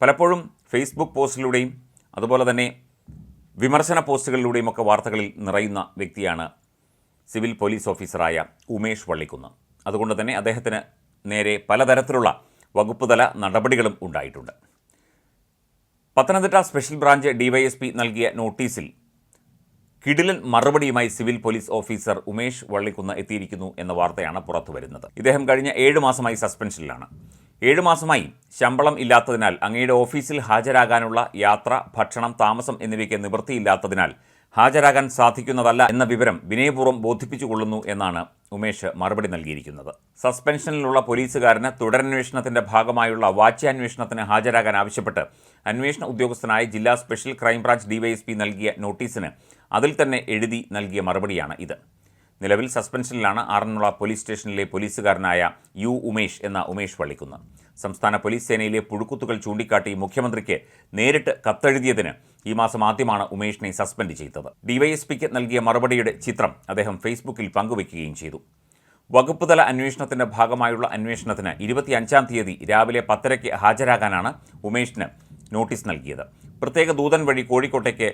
പലപ്പോഴും ഫേസ്ബുക്ക് പോസ്റ്റിലൂടെയും അതുപോലെ തന്നെ വിമർശന പോസ്റ്റുകളിലൂടെയും ഒക്കെ വാർത്തകളിൽ നിറയുന്ന വ്യക്തിയാണ് സിവിൽ പോലീസ് ഓഫീസറായ ഉമേഷ് വള്ളിക്കുന്ന്. അതുകൊണ്ട് തന്നെ അദ്ദേഹത്തിന് നേരെ പലതരത്തിലുള്ള വകുപ്പുതല നടപടികളും ഉണ്ടായിട്ടുണ്ട്. പത്തനംതിട്ട സ്പെഷ്യൽ ബ്രാഞ്ച് ഡിവൈഎസ്പി നൽകിയ നോട്ടീസിൽ കിടിലൻ മറുപടിയുമായി civil police officer Umesh Vallikkunnu എത്തിയിരിക്കുന്നു എന്ന വാർത്തയാണ് പുറത്തുവരുന്നത്. ഇദ്ദേഹം കഴിഞ്ഞ ഏഴ് മാസമായി സസ്പെൻഷനിലാണ്. ഏഴ് മാസമായി ശമ്പളം ഇല്ലാത്തതിനാൽ അങ്ങയുടെ ഓഫീസിൽ ഹാജരാകാനുള്ള യാത്ര ഭക്ഷണം താമസം എന്നിവയ്ക്ക് നിവൃത്തിയില്ലാത്തതിനാൽ ഹാജരാകാൻ സാധിക്കുന്നതല്ല എന്ന വിവരം വിനയപൂർവം ബോധിപ്പിച്ചുകൊള്ളുന്നു എന്നാണ് ഉമേഷ് മറുപടി നൽകിയിരിക്കുന്നത്. സസ്പെൻഷനിലുള്ള പോലീസുകാരന് തുടരന്വേഷണത്തിന്റെ ഭാഗമായുള്ള വാച്യാന്വേഷണത്തിന് ഹാജരാകാൻ ആവശ്യപ്പെട്ട് അന്വേഷണ ഉദ്യോഗസ്ഥനായ ജില്ലാ സ്പെഷ്യൽ ക്രൈംബ്രാഞ്ച് ഡിവൈഎസ്പി നൽകിയ നോട്ടീസിന് അതിൽ തന്നെ എഴുതി നൽകിയ മറുപടിയാണ് ഇത്. നിലവിൽ സസ്പെൻഷനിലാണ് ആറന്മുള പോലീസ് സ്റ്റേഷനിലെ പോലീസുകാരനായ യു ഉമേഷ് എന്ന ഉമേഷ് വള്ളിക്കുന്ന് സംസ്ഥാന പോലീസ് സേനയിലെ പുഴുക്കുത്തുകൾ ചൂണ്ടിക്കാട്ടി മുഖ്യമന്ത്രിക്ക് നേരിട്ട് കത്തെഴുതിയതിന് ഈ മാസം ആദ്യമാണ് ഉമേഷിനെ സസ്പെൻഡ് ചെയ്തത്. ഡിവൈഎസ്പിക്ക് നൽകിയ മറുപടിയുടെ ചിത്രം അദ്ദേഹം ഫേസ്ബുക്കിൽ പങ്കുവയ്ക്കുകയും ചെയ്തു. വകുപ്പുതല അന്വേഷണത്തിന്റെ ഭാഗമായുള്ള അന്വേഷണത്തിന് ഇരുപത്തിയഞ്ചാം തീയതി രാവിലെ പത്തരയ്ക്ക് ഹാജരാകാനാണ് ഉമേഷിന് നോട്ടീസ് നൽകിയത്. പ്രത്യേക ദൂതൻ വഴി കോഴിക്കോട്ടേക്ക്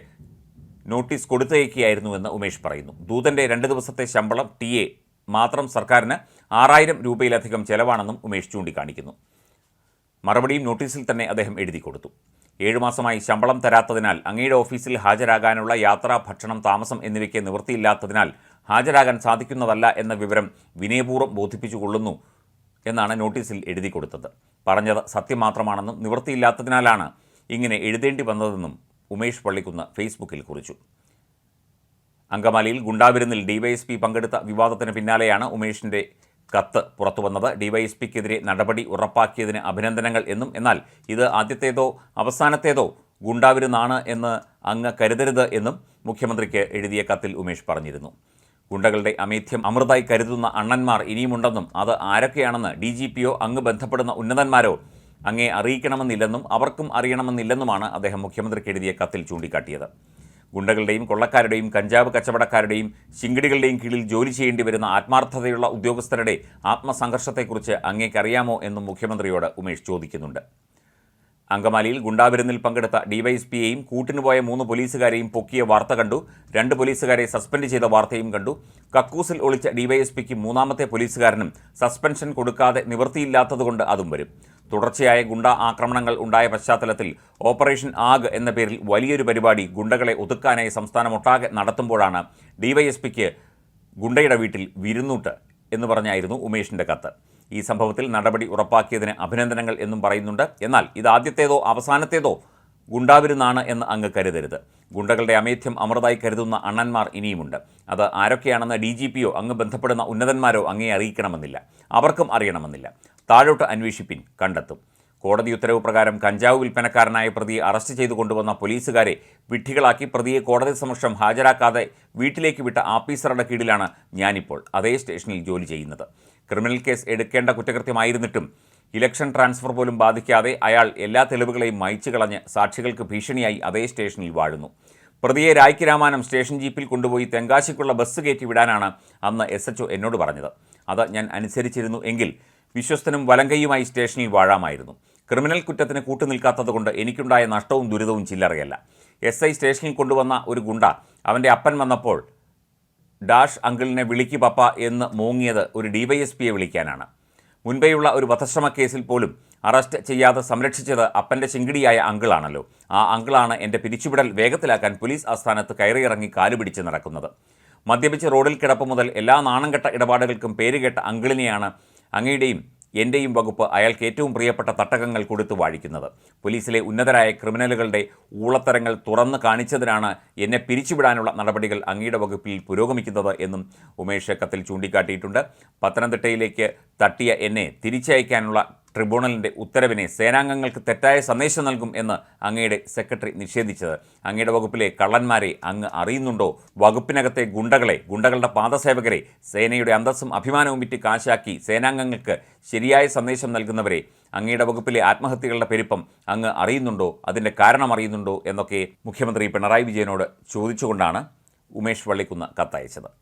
നോട്ടീസ് കൊടുത്തയക്കുകയായിരുന്നുവെന്ന് ഉമേഷ് പറയുന്നു. ദൂതന്റെ രണ്ട് ദിവസത്തെ ശമ്പളം ടി എ മാത്രം സർക്കാരിന് ആറായിരം രൂപയിലധികം ചെലവാണെന്നും ഉമേഷ് ചൂണ്ടിക്കാണിക്കുന്നു. മറുപടിയും നോട്ടീസിൽ തന്നെ അദ്ദേഹം എഴുതി കൊടുത്തു. ഏഴുമാസമായി ശമ്പളം തരാത്തതിനാൽ അങ്ങയുടെ ഓഫീസിൽ ഹാജരാകാനുള്ള യാത്ര ഭക്ഷണം താമസം എന്നിവയ്ക്ക് നിവൃത്തിയില്ലാത്തതിനാൽ ഹാജരാകാൻ സാധിക്കുന്നതല്ല എന്ന വിവരം വിനയപൂർവം ബോധിപ്പിച്ചുകൊള്ളുന്നു എന്നാണ് നോട്ടീസിൽ എഴുതി കൊടുത്തത്. പറഞ്ഞത് സത്യം മാത്രമാണെന്നും നിവൃത്തിയില്ലാത്തതിനാലാണ് ഇങ്ങനെ എഴുതേണ്ടി വന്നതെന്നും ഉമേഷ് പള്ളിക്കുന്ന് ഫേസ്ബുക്കിൽ കുറിച്ചു. അങ്കമാലിയിൽ ഗുണ്ടാവിരുന്നിൽ ഡിവൈഎസ്പി പങ്കെടുത്ത വിവാദത്തിന് പിന്നാലെയാണ് ഉമേഷിന്റെ കത്ത് പുറത്തുവന്നത്. ഡിവൈഎസ്പിക്കെതിരെ നടപടി ഉറപ്പാക്കിയതിന് അഭിനന്ദനങ്ങൾ എന്നും എന്നാൽ ഇത് ആദ്യത്തേതോ അവസാനത്തേതോ ഗുണ്ടാവിരുന്നാണ് എന്ന് അങ്ങ് കരുതരുത് എന്നും മുഖ്യമന്ത്രിക്ക് എഴുതിയ കത്തിൽ ഉമേഷ് പറഞ്ഞിരുന്നു. ഗുണ്ടകളുടെ അമേധ്യം അമൃതായി കരുതുന്ന അണ്ണന്മാർ ഇനിയുമുണ്ടെന്നും അത് ആരൊക്കെയാണെന്ന് ഡി ജി പിയോ അങ്ങ് ബന്ധപ്പെടുന്ന ഉന്നതന്മാരോ അങ്ങേ അറിയിക്കണമെന്നില്ലെന്നും അവർക്കും അറിയണമെന്നില്ലെന്നുമാണ് അദ്ദേഹം മുഖ്യമന്ത്രിക്ക് എഴുതിയ കത്തിൽ ചൂണ്ടിക്കാട്ടിയത്. ഗുണ്ടകളുടെയും കൊള്ളക്കാരുടെയും കഞ്ചാവ് കച്ചവടക്കാരുടെയും ശിങ്കിടികളുടെയും കീഴിൽ ജോലി ചെയ്യേണ്ടി വരുന്ന ആത്മാർത്ഥതയുള്ള ഉദ്യോഗസ്ഥരുടെ ആത്മസംഘർഷത്തെക്കുറിച്ച് അങ്ങേക്കറിയാമോ എന്നും മുഖ്യമന്ത്രിയോട് ഉമേഷ് ചോദിക്കുന്നുണ്ട്. അങ്കമാലിയിൽ ഗുണ്ടാവിരുന്നിൽ പങ്കെടുത്ത ഡിവൈഎസ്പിയെയും കൂട്ടിനുപോയ മൂന്ന് പോലീസുകാരെയും പൊക്കിയ വാർത്ത കണ്ടു. രണ്ട് പോലീസുകാരെ സസ്പെൻഡ് ചെയ്ത വാർത്തയും കണ്ടു. കക്കൂസിൽ ഒളിച്ച ഡിവൈഎസ്പിക്ക് മൂന്നാമത്തെ പോലീസുകാരനും സസ്പെൻഷൻ കൊടുക്കാതെ നിവൃത്തിയില്ലാത്തതുകൊണ്ട് അതും വരും. തുടർച്ചയായ ഗുണ്ട ആക്രമണങ്ങൾ ഉണ്ടായ പശ്ചാത്തലത്തിൽ ഓപ്പറേഷൻ ആഗ് എന്ന പേരിൽ വലിയൊരു പരിപാടി ഗുണ്ടകളെ ഒതുക്കാനായി സംസ്ഥാനമൊട്ടാകെ നടത്തുമ്പോഴാണ് ഡിവൈഎസ്പിക്ക് ഗുണ്ടയുടെ വീട്ടിൽ വിരുന്നൂട്ട് എന്ന് പറഞ്ഞായിരുന്നു ഉമേഷിന്റെ കത്ത്. ഈ സംഭവത്തിൽ നടപടി ഉറപ്പാക്കിയതിന് അഭിനന്ദനങ്ങൾ എന്നും പറയുന്നുണ്ട്. എന്നാൽ ഇത് ആദ്യത്തേതോ അവസാനത്തേതോ ഗുണ്ടാവിരുന്നാണ് എന്ന് അങ്ങ് കരുതരുത്. ഗുണ്ടകളുടെ അമേധ്യം അമൃതായി കരുതുന്ന അണ്ണന്മാർ ഇനിയുമുണ്ട്. അത് ആരൊക്കെയാണെന്ന് ഡി ജി പിയോ അങ്ങ് ബന്ധപ്പെടുന്ന ഉന്നതന്മാരോ അങ്ങേ അറിയിക്കണമെന്നില്ല. അവർക്കും അറിയണമെന്നില്ല. താഴോട്ട് അന്വേഷിപ്പിൻ കണ്ടെത്തും. കോടതി ഉത്തരവ് പ്രകാരം കഞ്ചാവ് വിൽപ്പനക്കാരനായ പ്രതിയെ അറസ്റ്റ് ചെയ്തു കൊണ്ടുവന്ന പോലീസുകാരെ വിഡ്ഢികളാക്കി പ്രതിയെ കോടതി സമക്ഷം ഹാജരാക്കാതെ വീട്ടിലേക്ക് വിട്ട ആഫീസറുടെ കീഴിലാണ് ഞാനിപ്പോൾ അതേ സ്റ്റേഷനിൽ ജോലി ചെയ്യുന്നത്. ക്രിമിനൽ കേസ് എടുക്കേണ്ട കുറ്റകൃത്യമായിരുന്നിട്ടും ഇലക്ഷൻ ട്രാൻസ്ഫർ പോലും ബാധിക്കാതെ അയാൾ എല്ലാ തെളിവുകളെയും മായ്ച്ചു കളഞ്ഞ് സാക്ഷികൾക്ക് ഭീഷണിയായി അതേ സ്റ്റേഷനിൽ വാഴുന്നു. പ്രതിയെ രായ്ക്ക് രാമാനം സ്റ്റേഷൻ ജീപ്പിൽ കൊണ്ടുപോയി തെങ്കാശിക്കുള്ള ബസ് കയറ്റി വിടാനാണ് അന്ന് എസ് എന്നോട് പറഞ്ഞത്. അത് ഞാൻ അനുസരിച്ചിരുന്നു എങ്കിൽ വിശ്വസ്തനും വലങ്കയുമായി സ്റ്റേഷനിൽ വാഴാമായിരുന്നു. ക്രിമിനൽ കുറ്റത്തിന് കൂട്ടുനിൽക്കാത്തതുകൊണ്ട് എനിക്കുണ്ടായ നഷ്ടവും ദുരിതവും ചില്ലറയല്ല. എസ് ഐ സ്റ്റേഷനിൽ കൊണ്ടുവന്ന ഒരു ഗുണ്ട അവന്റെ അപ്പൻ വന്നപ്പോൾ ഡാഷ് അങ്കിളിനെ വിളിക്കു പപ്പ എന്ന് മൂങ്ങിയത് ഒരു ഡിവൈഎസ്പിയെ വിളിക്കാനാണ്. മുൻപെയുള്ള ഒരു വധശ്രമ കേസിൽ പോലും അറസ്റ്റ് ചെയ്യാതെ സംരക്ഷിച്ചത് അപ്പന്റെ ചിങ്കിടിയായ അങ്കിളാണല്ലോ. ആ അങ്കിളാണ് എന്റെ പിരിച്ചുവിടൽ വേഗത്തിലാക്കാൻ പോലീസ് ആസ്ഥാനത്ത് കയറിയിറങ്ങി കാലുപിടിച്ച് നടക്കുന്നത്. മദ്യപിച്ച് റോഡിൽ കിടപ്പ് മുതൽ എല്ലാ നാണംകെട്ട ഇടപാടുകൾക്കും പേരുകേട്ട അങ്കിളിനെയാണ് അങ്ങയുടെയും എന്റെയും വകുപ്പ് അയാൾക്ക് ഏറ്റവും പ്രിയപ്പെട്ട തട്ടകങ്ങൾ കൊടുത്തു വാഴിക്കുന്നത്. പോലീസിലെ ഉന്നതരായ ക്രിമിനലുകളുടെ ഊളത്തരങ്ങൾ തുറന്നു കാണിച്ചതിനാണ് എന്നെ പിരിച്ചുവിടാനുള്ള നടപടികൾ അങ്ങയുടെ വകുപ്പിൽ പുരോഗമിക്കുന്നത് എന്നും ഉമേഷ് കത്തിൽ ചൂണ്ടിക്കാട്ടിയിട്ടുണ്ട്. പത്തനംതിട്ടയിലേക്ക് തട്ടിയ എന്നെ തിരിച്ചയക്കാനുള്ള ട്രിബ്യൂണലിന്റെ ഉത്തരവിനെ സേനാംഗങ്ങൾക്ക് തെറ്റായ സന്ദേശം നൽകും എന്ന് അങ്ങയുടെ സെക്രട്ടറി നിഷേധിച്ചത്. അങ്ങയുടെ വകുപ്പിലെ കള്ളന്മാരെ അങ്ങ് അറിയുന്നുണ്ടോ? വകുപ്പിനകത്തെ ഗുണ്ടകളെ ഗുണ്ടകളുടെ പാദസേവകരെ സേനയുടെ അന്തസ്സും അഭിമാനവും വിറ്റ് കാശാക്കി സേനാംഗങ്ങൾക്ക് ശരിയായ സന്ദേശം നൽകുന്നവരെ അങ്ങയുടെ വകുപ്പിലെ ആത്മഹത്യകളുടെ പെരുപ്പം അങ്ങ് അറിയുന്നുണ്ടോ? അതിന്റെ കാരണം അറിയുന്നുണ്ടോ? എന്നൊക്കെ മുഖ്യമന്ത്രി പിണറായി വിജയനോട് ചോദിച്ചുകൊണ്ടാണ് ഉമേഷ് വള്ളിക്കുന്ന് കത്തയച്ചത്.